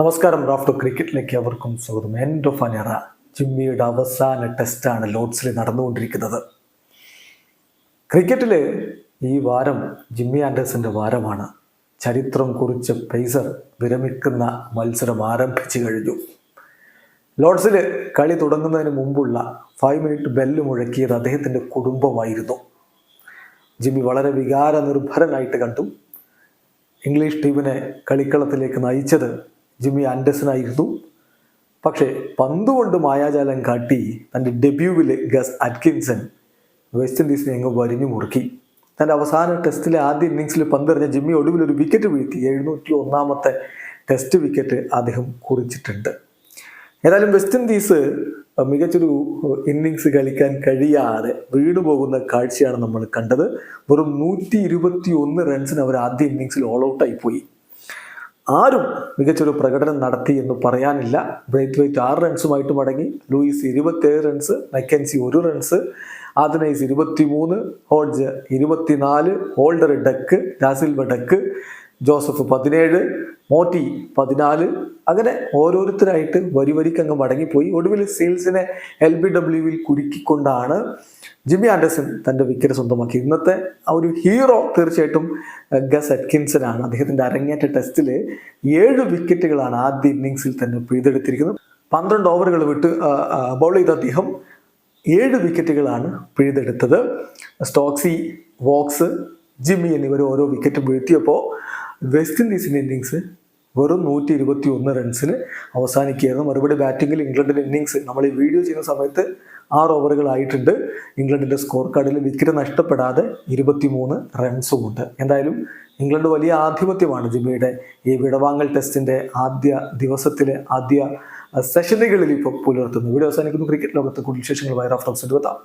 നമസ്കാരം റാഫ്റ്റോ ക്രിക്കറ്റിലേക്ക് അവർക്കും സ്വാഗതം. എൻഡ് ഓഫ് അനറ ജിമ്മിയുടെ അവസാന ടെസ്റ്റാണ് ലോഡ്സിൽ നടന്നുകൊണ്ടിരിക്കുന്നത്. ക്രിക്കറ്റിൽ ഈ വാരം ജിമ്മി ആൻഡേഴ്സിന്റെ വാരമാണ്. ചരിത്രം കുറിച്ച പേസർ വിരമിക്കുന്ന മത്സരം ആരംഭിച്ചു കഴിഞ്ഞു. ലോഡ്സിൽ കളി തുടങ്ങുന്നതിന് മുമ്പുള്ള ഫൈവ് മിനിറ്റ് ബെല്ല് മുഴക്കിയത് അദ്ദേഹത്തിന്റെ കുടുംബമായിരുന്നു. ജിമ്മി വളരെ വികാരനിർഭരനായിട്ട് കണ്ടു. ഇംഗ്ലീഷ് ടീമിനെ കളിക്കളത്തിലേക്ക് നയിച്ചത് ജിമ്മി ആൻഡേഴ്സനായിരുന്നു പക്ഷേ പന്തുകൊണ്ട് മായാജാലം കാട്ടി തന്റെ ഡെബ്യൂവിൽ ഗസ് അറ്റ്കിൻസൺ വെസ്റ്റ് ഇൻഡീസിനെ അങ്ങ് വരിഞ്ഞു മുറുക്കി. തന്റെ അവസാന ടെസ്റ്റിലെ ആദ്യ ഇന്നിങ്സിൽ പന്തെറിഞ്ഞ ജിമ്മി ഒടുവിൽ ഒരു വിക്കറ്റ് വീഴ്ത്തി. എഴുന്നൂറ്റി ഒന്നാമത്തെ ടെസ്റ്റ് വിക്കറ്റ് അദ്ദേഹം കുറിച്ചിട്ടുണ്ട്. ഏതായാലും വെസ്റ്റ് ഇൻഡീസ് മികച്ചൊരു ഇന്നിങ്സ് കളിക്കാൻ കഴിയാതെ വീണു പോകുന്ന കാഴ്ചയാണ് നമ്മൾ കണ്ടത്. വെറും നൂറ്റി ഇരുപത്തി ഒന്ന് റൺസിന് അവർ ആദ്യ ഇന്നിങ്സിൽ ഓൾ ഔട്ടായി പോയി. ആരും മികച്ചൊരു പ്രകടനം നടത്തി എന്ന് പറയാനില്ല. ബ്രേറ്റ് വൈറ്റ് ആറ് റൺസുമായിട്ട് മടങ്ങി. ലൂയിസ് ഇരുപത്തേഴ് റൺസ് മെക്കൻസി ഒരു റൺസ് ആദനൈസ് ഇരുപത്തി മൂന്ന് ഹോഡ്ജ് ഇരുപത്തിനാല് Holder duck Da Silva duck Joseph പതിനേഴ് മോട്ടി പതിനാല് അങ്ങനെ ഓരോരുത്തരായിട്ട് വരി വരിക്കങ്ങ് മടങ്ങിപ്പോയി. ഒടുവിൽ സീൽസിനെ എൽ ബി ഡബ്ല്യുവിൽ കുരുക്കിക്കൊണ്ടാണ് ജിമ്മി ആൻഡേഴ്സൺ തന്റെ വിക്കറ്റ് സ്വന്തമാക്കി ഇന്നത്തെ ആ ഒരു ഹീറോ തീർച്ചയായിട്ടും ഗസ് അറ്റ്കിൻസനാണ്. അദ്ദേഹത്തിന്റെ അരങ്ങേറ്റ ടെസ്റ്റിൽ ഏഴ് വിക്കറ്റുകളാണ് ആദ്യ ഇന്നിങ്സിൽ തന്നെ പിഴുതെടുത്തിരിക്കുന്നത്. പന്ത്രണ്ട് ഓവറുകൾ വിട്ട് ബൗൾ ചെയ്ത അദ്ദേഹം ഏഴ് വിക്കറ്റുകളാണ് പിഴുതെടുത്തത്. സ്റ്റോക്സി വോക്സ് ജിമ്മി എന്നിവർ ഓരോ വിക്കറ്റ് വീഴ്ത്തിയപ്പോൾ വെസ്റ്റ് ഇൻഡീസിന്റെ ഇന്നിങ്സ് വെറും നൂറ്റി ഇരുപത്തി ഒന്ന് റൺസിന് അവസാനിക്കുകയായിരുന്നു മറുപടി ബാറ്റിങ്ങിൽ ഇംഗ്ലണ്ടിന്റെ ഇന്നിങ്സ് നമ്മൾ ഈ വീഡിയോ ചെയ്യുന്ന സമയത്ത് ആറ് ഓവറുകളായിട്ടുണ്ട് ഇംഗ്ലണ്ടിന്റെ സ്കോർ കാർഡിൽ വിക്കറ്റ് നഷ്ടപ്പെടാതെ ഇരുപത്തിമൂന്ന് റൺസുമുണ്ട് എന്തായാലും ഇംഗ്ലണ്ട് വലിയ ആധിപത്യമാണ് ജിമ്മിയുടെ ഈ വിടവാങ്ങൽ ടെസ്റ്റിന്റെ ആദ്യ ദിവസത്തിലെ ആദ്യ സെഷനുകളിൽ ഇപ്പോൾ പുലർത്തുന്നു വീഡിയോ അവസാനിക്കുന്നു. ക്രിക്കറ്റ് ലോകത്ത് കൂടുതൽ വിശേഷങ്ങൾ വൈറാഫ് ടോക്സിന്റെ എത്താം